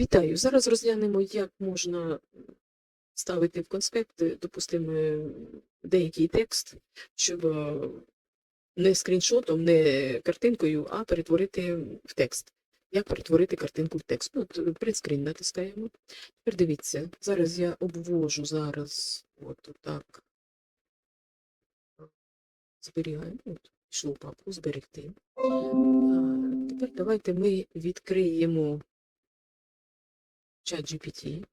Вітаю. Зараз розглянемо, як можна ставити в конспект, е, допустимо, е, деякий текст, щоб е, не скріншотом, не картинкою, а перетворити в текст. Як перетворити картинку в текст? Ну, принтскрін натискаємо. Тепер дивіться, зараз я обвожу зараз, от так. Зберігаємо. От, пішло папку, зберегти. Тепер давайте ми відкриємо чат GPT.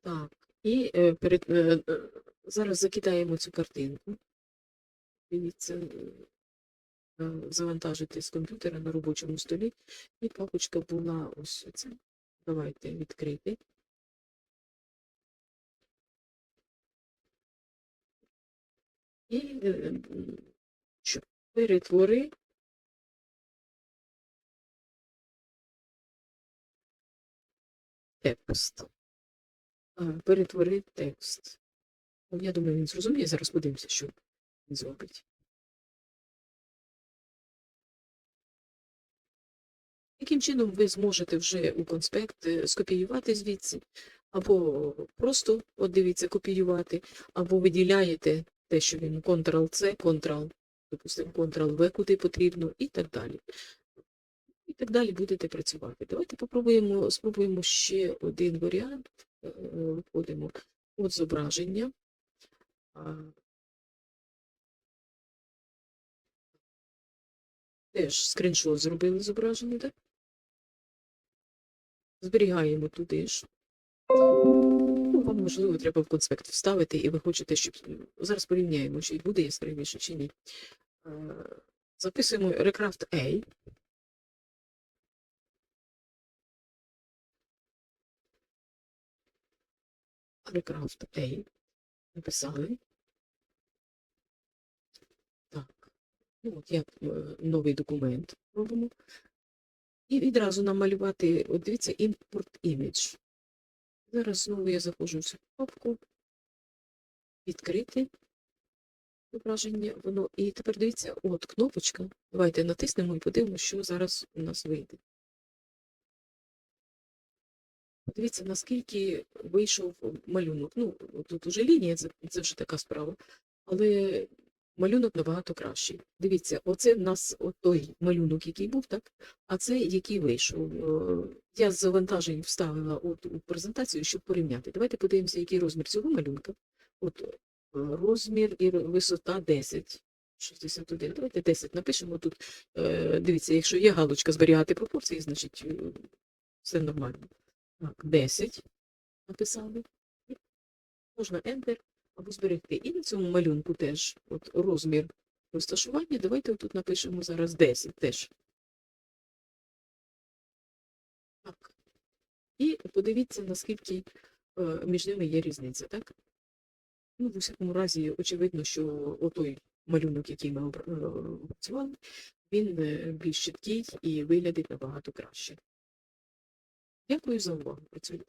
Так, і е, перед, е, е, зараз закидаємо цю картинку. Дивіться, е, е, завантажити з комп'ютера на робочому столі. І папочка була ось ця. Давайте відкрити. І е, що, перетвори текст. Перетвори текст. Я думаю, він зрозуміє. Зараз подивимося, що він зробить. Яким чином ви зможете вже у конспект е, скопіювати звідси, або просто, от дивіться, копіювати, або виділяєте те, що він Ctrl-C, Ctrl, допустимо, Ctrl-V, куди потрібно, і так далі. Так далі будете працювати. Давайте попробуємо, спробуємо ще один варіант. Е, Виходимо от зображення. Теж скріншот зробили зображення, так? Зберігаємо туди ж. Ну, вам, можливо, треба в конспект вставити, і ви хочете, щоб. Зараз порівняємо, чи буде яскравіше, чи ні. Е, Записуємо Recraft A. Recraft A. Написали. Так. Ну, от як е, новий документ робимо. І відразу намалювати, от дивіться, Import Image. Зараз знову я заходжу в цю папку. Відкрити зображення. Воно. І тепер дивіться, от кнопочка. Давайте натиснемо і подивимося, що зараз у нас вийде. Подивіться, наскільки вийшов малюнок. Ну, тут уже лінія, це, вже така справа. Але малюнок набагато кращий. Дивіться, оце в нас от той малюнок, який був, так? А це який вийшов. Е, Я з завантажень вставила от у презентацію, щоб порівняти. Давайте подивимося, який розмір цього малюнка. От е, розмір і висота 10. 61. Давайте 10 напишемо тут. Е, Дивіться, якщо є галочка зберігати пропорції, значить все нормально. Так, 10 написали. Можна Enter або зберегти. І на цьому малюнку теж от розмір розташування. Давайте тут напишемо зараз 10 теж. Так. І подивіться, наскільки е, між ними є різниця, так? Ну, в усякому разі, очевидно, що отой малюнок, який ми е, працювали, він е, більш чіткий і виглядить набагато краще. Дякую за увагу. Працюйте.